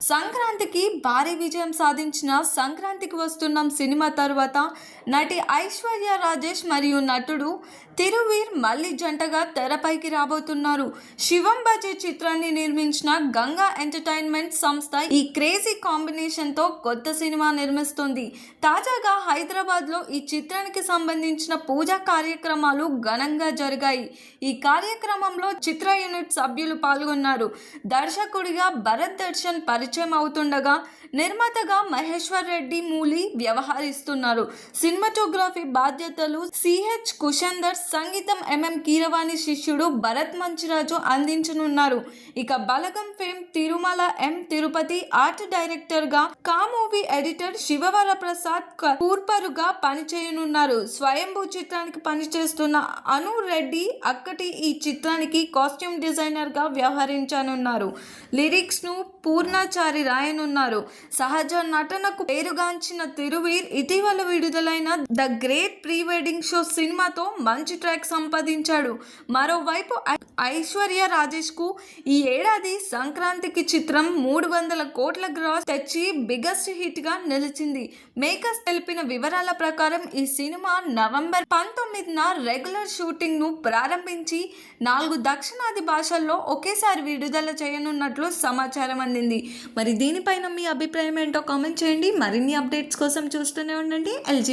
సంక్రాంతికి భారీ విజయం సాధించిన సంక్రాంతికి వస్తున్నాం సినిమా తర్వాత నటి ఐశ్వర్య రాజేష్ మరియు నటుడు తిరువీర్ మళ్ళీ జంటగా తెరపైకి రాబోతున్నారు. శివం బజే చిత్రాన్ని నిర్మించిన గంగా ఎంటర్టైన్మెంట్ సంస్థ ఈ క్రేజీ కాంబినేషన్తో కొత్త సినిమా నిర్మిస్తుంది. తాజాగా హైదరాబాద్లో ఈ చిత్రానికి సంబంధించిన పూజా కార్యక్రమాలు ఘనంగా జరిగాయి. ఈ కార్యక్రమంలో చిత్ర యూనిట్ సభ్యులు పాల్గొన్నారు. దర్శకుడిగా భరత్ దర్శన్ పరిచయం అవుతుండగా నిర్మాతగా మహేశ్వర్ రెడ్డి మూలి వ్యవహరిస్తున్నారు. సినిమాటోగ్రఫీ బాధ్యతలు సిహెచ్ కుషందర్ సంగీతం ఎంఎం కీరవాణి శిష్యుడు భరత్ మంచిరాజు అందించనున్నారు. ఇక Balagam fame Tirumala M Tirupati art డైరెక్టర్గా కా మూవీ ఎడిటర్ శివవర ప్రసాద్ కూర్పరుగా పనిచేయనున్నారు. స్వయంభూ చిత్రానికి పనిచేస్తున్న అను రెడ్డి అక్కటి ఈ చిత్రానికి కాస్ట్యూమ్ డిజైనర్గా వ్యవహరించనున్నారు. లిరిక్స్ను పూర్ణాచారి రాయనున్నారు. సహజ నటనకు పేరుగాంచిన తిరువీర్ ఇటీవల విడుదలైన the great pre wedding show సినిమాతో మంచి ట్రాక్ సంపాదించాడు. మరోవైపు ఐశ్వర్య రాజేష్కు ఈ ఏడాది సంక్రాంతికి చిత్రం మూడు వందల కోట్ల గ్రాస్ తెచ్చి బిగ్గెస్ట్ హిట్గా నిలిచింది. మేకర్స్ తెలిపిన వివరాల ప్రకారం ఈ సినిమా నవంబర్ పంతొమ్మిదిన రెగ్యులర్ షూటింగ్ను ప్రారంభించి నాలుగు దక్షిణాది భాషల్లో ఒకేసారి విడుదల చేయనున్నట్లు సమాచారం అందింది. మరి దీనిపైన మీ అభిప్రాయం ఏంటో కామెంట్ చేయండి. మరిన్ని అప్డేట్స్ కోసం చూస్తూనే ఉండండి. ఎల్జీ